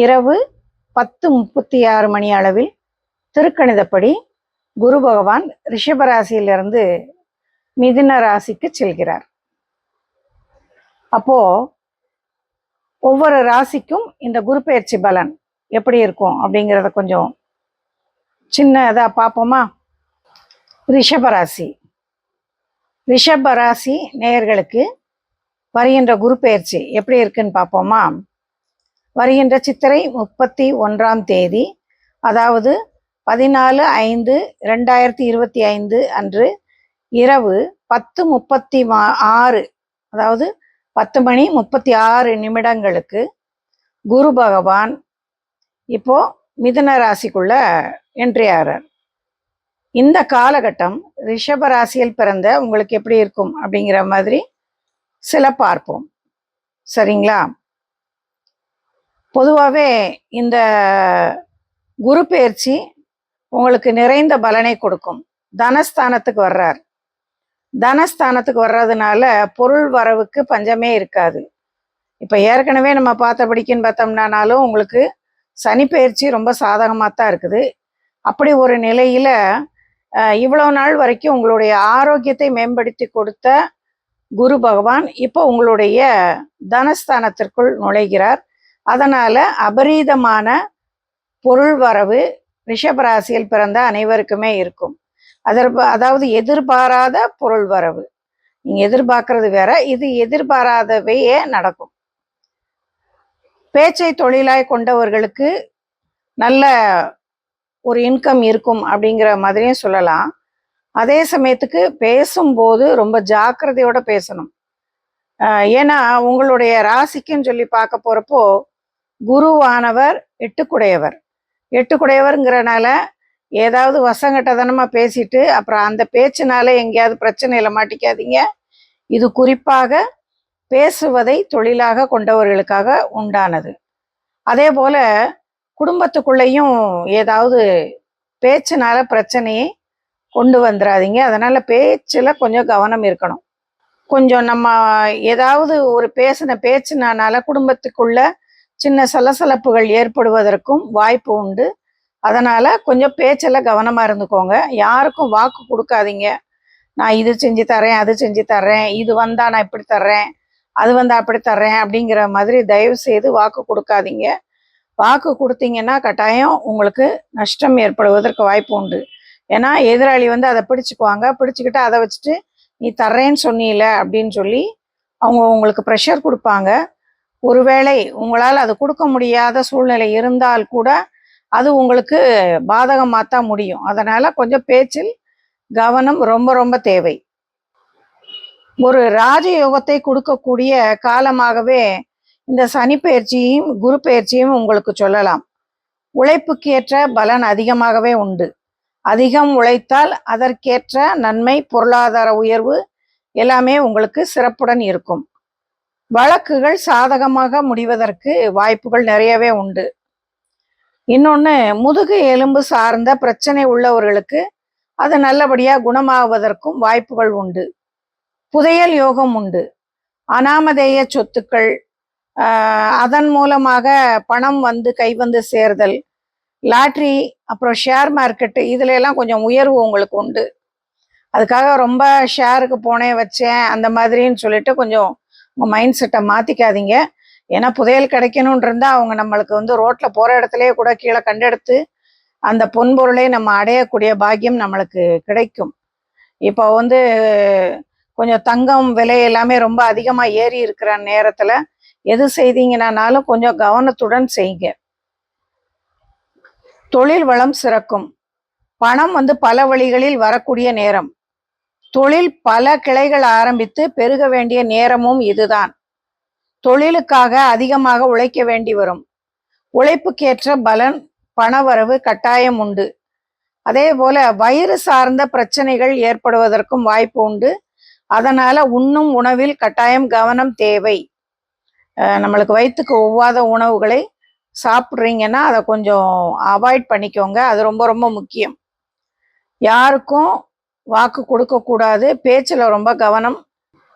இரவு பத்து முப்பத்தி ஆறு மணி அளவில் திருக்கணிதப்படி குரு பகவான் ரிஷபராசியிலிருந்து மிதுன ராசிக்கு செல்கிறார். அப்போ ஒவ்வொரு ராசிக்கும் இந்த குரு பெயர்ச்சி பலன் எப்படி இருக்கும் அப்படிங்கிறத கொஞ்சம் சின்னதா பார்ப்போமா? ரிஷபராசி ரிஷபராசி நேயர்களுக்கு வருகின்ற குரு பெயர்ச்சி எப்படி இருக்குன்னு பார்ப்போமா? வருகின்ற சித்திரை முப்பத்தி ஒன்றாம் தேதி அதாவது பதினாலு ஐந்து ரெண்டாயிரத்தி இருபத்தி ஐந்து அன்று இரவு பத்து முப்பத்தி மா- ஆறு அதாவது பத்து மணி முப்பத்தி ஆறு நிமிடங்களுக்கு குரு பகவான் இப்போ மிதுன ராசிக்குள்ள என்ட்ரி ஆகிறார் இந்த காலகட்டம் ரிஷப ராசியில் பிறந்த உங்களுக்கு எப்படி இருக்கும் அப்படிங்கிற மாதிரி சில பார்ப்போம். சரிங்களா? பொதுவாகவே இந்த குரு பயிற்சி உங்களுக்கு நிறைந்த பலனை கொடுக்கும். தனஸ்தானத்துக்கு வர்றார். தனஸ்தானத்துக்கு வர்றதுனால பொருள் வரவுக்கு பஞ்சமே இருக்காது. இப்போ ஏற்கனவே நம்ம பார்த்தபடிக்குன்னு பார்த்தோம்னாலும் உங்களுக்கு சனி பயிற்சி ரொம்ப சாதகமாக தான் இருக்குது. அப்படி ஒரு நிலையில் இவ்வளோ நாள் வரைக்கும் உங்களுடைய ஆரோக்கியத்தை மேம்படுத்தி கொடுத்த குரு பகவான் இப்போ உங்களுடைய தனஸ்தானத்திற்குள் நுழைகிறார். அதனால அபரீதமான பொருள் வரவு ரிஷபராசியில் பிறந்த அனைவருக்குமே இருக்கும். அதற்கு அதாவது எதிர்பாராத பொருள் வரவு. நீங்கள் எதிர்பார்க்கறது வேற இது எதிர்பாராதவையே நடக்கும். பேச்சை தொழிலாய் கொண்டவர்களுக்கு நல்ல ஒரு இன்கம் இருக்கும் அப்படிங்கிற மாதிரியும் சொல்லலாம். அதே சமயத்துக்கு பேசும்போது ரொம்ப ஜாக்கிரதையோட பேசணும். ஆஹ் ஏன்னா உங்களுடைய ராசிக்குன்னு சொல்லி பார்க்க போறப்போ குருவானவர் எட்டுக்குடையவர். எட்டுக்குடையவருங்கிறனால ஏதாவது வசங்கட்டதனமாக பேசிட்டு அப்புறம் அந்த பேச்சுனால எங்கேயாவது பிரச்சனையில் மாட்டிக்காதீங்க. இது குறிப்பாக பேசுவதை தொழிலாக கொண்டவர்களுக்காக உண்டானது. அதே போல குடும்பத்துக்குள்ளேயும் ஏதாவது பேச்சுனால பிரச்சனையை கொண்டு வந்துடாதீங்க அதனால பேச்சில் கொஞ்சம் கவனம் இருக்கணும். கொஞ்சம் நம்ம ஏதாவது ஒரு பேசின பேச்சுனால குடும்பத்துக்குள்ள சின்ன சலசலப்புகள் ஏற்படுவதற்கும் வாய்ப்பு உண்டு. அதனால கொஞ்சம் பேச்செல்லாம் கவனமா இருந்துக்கோங்க. யாருக்கும் வாக்கு கொடுக்காதீங்க. நான் இது செஞ்சு தரேன் அது செஞ்சு தர்றேன் இது வந்தா நான் இப்படி தர்றேன் அது வந்தா அப்படி தர்றேன் அப்படிங்கிற மாதிரி தயவு செய்து வாக்கு கொடுக்காதீங்க. வாக்கு கொடுத்தீங்கன்னா கட்டாயம் உங்களுக்கு நஷ்டம் ஏற்படுவதற்கு வாய்ப்பு உண்டு. ஏன்னா எதிராளி வந்து அதை பிடிச்சிக்குவாங்க. பிடிச்சிக்கிட்டு அதை வச்சுட்டு நீ தர்றேன்னு சொன்னீல அப்படின்னு சொல்லி அவங்க உங்களுக்கு ப்ரெஷர் கொடுப்பாங்க. ஒருவேளை உங்களால் அது கொடுக்க முடியாத சூழ்நிலை இருந்தால் கூட அது உங்களுக்கு பாதகமாக தான் முடியும். அதனால் கொஞ்சம் பேச்சில் கவனம் ரொம்ப ரொம்ப தேவை. ஒரு ராஜயோகத்தை கொடுக்கக்கூடிய காலமாகவே இந்த சனி பயிற்சியும் குரு பயிற்சியும் உங்களுக்கு சொல்லலாம். உழைப்புக்கு ஏற்ற பலன் அதிகமாகவே உண்டு. அதிகம் உழைத்தால் அதற்கேற்ற நன்மை பொருளாதார உயர்வு எல்லாமே உங்களுக்கு சிறப்புடன் இருக்கும். வழக்குகள் சாதகமாக முடிவதற்கு வாய்ப்புகள் நிறையவே உண்டு. இன்னொன்று முதுகு எலும்பு சார்ந்த பிரச்சனை உள்ளவர்களுக்கு அது நல்லபடியா குணமாவதற்கும் வாய்ப்புகள் உண்டு. புதையல் யோகம் உண்டு. அனாமதேய சொத்துக்கள் ஆஹ் அதன் மூலமாக பணம் வந்து கை வந்து சேர்தல் லாட்ரி அப்புறம் ஷேர் மார்க்கெட்டு இதுல எல்லாம் கொஞ்சம் உயர்வு உங்களுக்கு உண்டு. அதுக்காக ரொம்ப ஷேருக்கு போனேன் வச்சேன் அந்த மாதிரின்னு சொல்லிட்டு கொஞ்சம் உங்கள் மைண்ட் செட்டை மாத்திக்காதீங்க. ஏன்னா புதையல் கிடைக்கணும்னு அவங்க நம்மளுக்கு வந்து ரோட்ல போற இடத்துலயே கூட கீழே கண்டெடுத்து அந்த பொன்பொருளை நம்ம அடையக்கூடிய பாக்கியம் நம்மளுக்கு கிடைக்கும். இப்போ வந்து கொஞ்சம் தங்கம் விலை எல்லாமே ரொம்ப அதிகமாக ஏறி இருக்கிற நேரத்தில் எது செய்தீங்கன்னாலும் கொஞ்சம் கவனத்துடன் செய்யுங்க. தொழில் வளம் சிறக்கும். பணம் வந்து பல வழிகளில் வரக்கூடிய நேரம். தொழில் பல கிளைகள் ஆரம்பித்து பெருக வேண்டிய நேரமும் இதுதான். தொழிலுக்காக அதிகமாக உழைக்க வேண்டி வரும். உழைப்புக்கேற்ற பலன் பணவரவு கட்டாயம் உண்டு. அதே போல வயிறு சார்ந்த பிரச்சனைகள் ஏற்படுவதற்கும் வாய்ப்பு உண்டு. அதனால உண்ணும் உணவில் கட்டாயம் கவனம் தேவை. நம்மளுக்கு வயிற்றுக்கு ஒவ்வாத உணவுகளை சாப்பிட்றீங்கன்னா அதை கொஞ்சம் அவாய்ட் பண்ணிக்கோங்க. அது ரொம்ப ரொம்ப முக்கியம். யாருக்கும் வாக்கு கொடுக்கக்கூடாது பேச்சில் ரொம்ப கவனம்.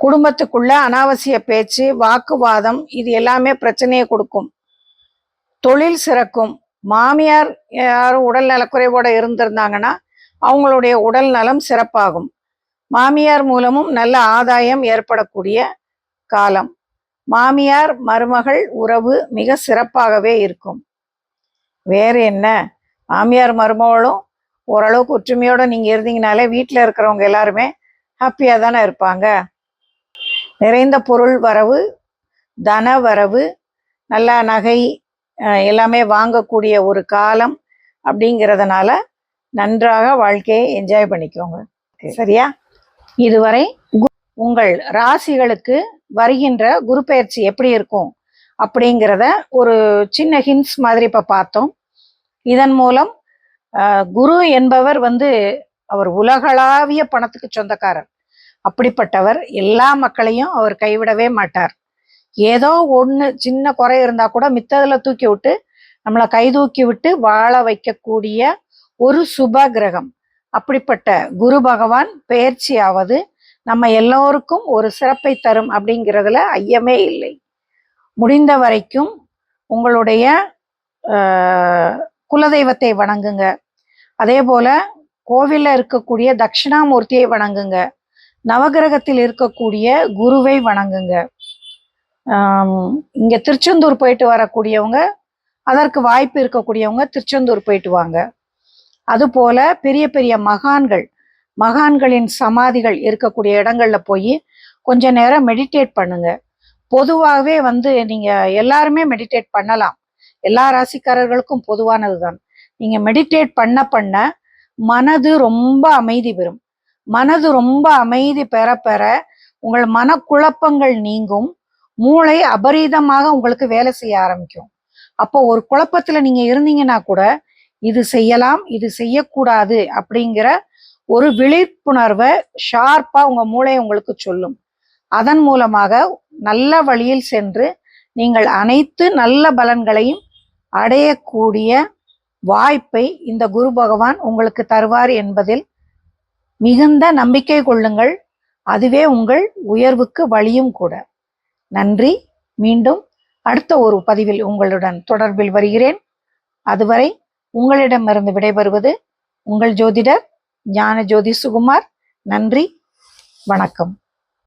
குடும்பத்துக்குள்ள அனாவசிய பேச்சு வாக்குவாதம் இது எல்லாமே பிரச்சனையை கொடுக்கும். தொழில் சிறக்கும். மாமியார் யாரும் உடல் நலக்குறைவோடு இருந்திருந்தாங்கன்னா அவங்களுடைய உடல் நலம் சிறப்பாகும். மாமியார் மூலமும் நல்ல ஆதாயம் ஏற்படக்கூடிய காலம். மாமியார் மருமகள் உறவு மிக சிறப்பாகவே இருக்கும். வேறு என்ன? மாமியார் மருமகளும் ஓரளவுக்கு ஒற்றுமையோட நீங்கள் இருந்தீங்கனாலே வீட்டில் இருக்கிறவங்க எல்லாருமே ஹாப்பியாக தானே இருப்பாங்க. நிறைந்த பொருள் வரவு தன வரவு நல்ல நகை எல்லாமே வாங்கக்கூடிய ஒரு காலம் அப்படிங்கிறதுனால நன்றாக வாழ்க்கையை என்ஜாய் பண்ணிக்கோங்க. சரியா? இதுவரை கு- உங்கள் ராசிகளுக்கு வருகின்ற குரு பயிற்சி எப்படி இருக்கும் அப்படிங்கிறத ஒரு சின்ன ஹின்ஸ் மாதிரி இப்போ பார்த்தோம். இதன் மூலம் குரு என்பவர் வந்து அவர் உலகளாவிய பணத்துக்கு சொந்தக்காரர். அப்படிப்பட்டவர் எல்லா மக்களையும் அவர் கைவிடவே மாட்டார். ஏதோ ஒன்று சின்ன குறை இருந்தால் கூட மித்ததில் தூக்கி விட்டு நம்மளை கை தூக்கி விட்டு வாழ வைக்கக்கூடிய ஒரு சுப கிரகம். அப்படிப்பட்ட குரு பகவான் பெயர்ச்சியாவது நம்ம எல்லோருக்கும் ஒரு சிறப்பை தரும் அப்படிங்கிறதுல ஐயமே இல்லை. முடிந்த வரைக்கும் உங்களுடைய குலதெய்வத்தை வணங்குங்க. அதே போல கோவில்ல இருக்கக்கூடிய தட்சிணாமூர்த்தியை வணங்குங்க. நவகிரகத்தில் இருக்கக்கூடிய குருவை வணங்குங்க. ஆம், இங்க திருச்செந்தூர் போயிட்டு வரக்கூடியவங்க அதற்கு வாய்ப்பு இருக்கக்கூடியவங்க திருச்செந்தூர் போயிட்டு வாங்க. அதுபோல பெரிய பெரிய மகான்கள் மகான்களின் சமாதிகள் இருக்கக்கூடிய இடங்கள்ல போய் கொஞ்ச நேரம் மெடிடேட் பண்ணுங்க. பொதுவாகவே வந்து நீங்க எல்லாருமே மெடிடேட் பண்ணலாம். எல்லா ராசிக்காரர்களுக்கும் பொதுவானதுதான். நீங்க மெடிடேட் பண்ண பண்ண மனது ரொம்ப அமைதி பெறும். மனது ரொம்ப அமைதி பெற பெற உங்கள் மனக்குழப்பங்கள் நீங்கும். மூளை அபரீதமாக உங்களுக்கு வேலை செய்ய ஆரம்பிக்கும். அப்போ ஒரு குழப்பத்துல நீங்க இருந்தீங்கன்னா கூட இது செய்யலாம் இது செய்யக்கூடாது அப்படிங்கிற ஒரு விழிப்புணர்வை ஷார்ப்பா உங்க மூளை உங்களுக்கு சொல்லும். அதன் மூலமாக நல்ல வழியில் சென்று நீங்கள் அனைத்து நல்ல பலன்களையும் அடையக்கூடிய வாய்ப்பை இந்த குரு பகவான் உங்களுக்கு தருவார் என்பதில் மிகுந்த நம்பிக்கை கொள்ளுங்கள். அதுவே உங்கள் உயர்வுக்கு வழியும் கூட. நன்றி. மீண்டும் அடுத்த ஒரு பதிவில் உங்களுடன் தொடர்பில் வருகிறேன். அதுவரை உங்களிடமிருந்து விடைபெறுவது உங்கள் ஜோதிடர் ஞான ஜோதி சுகுமார். நன்றி. வணக்கம்.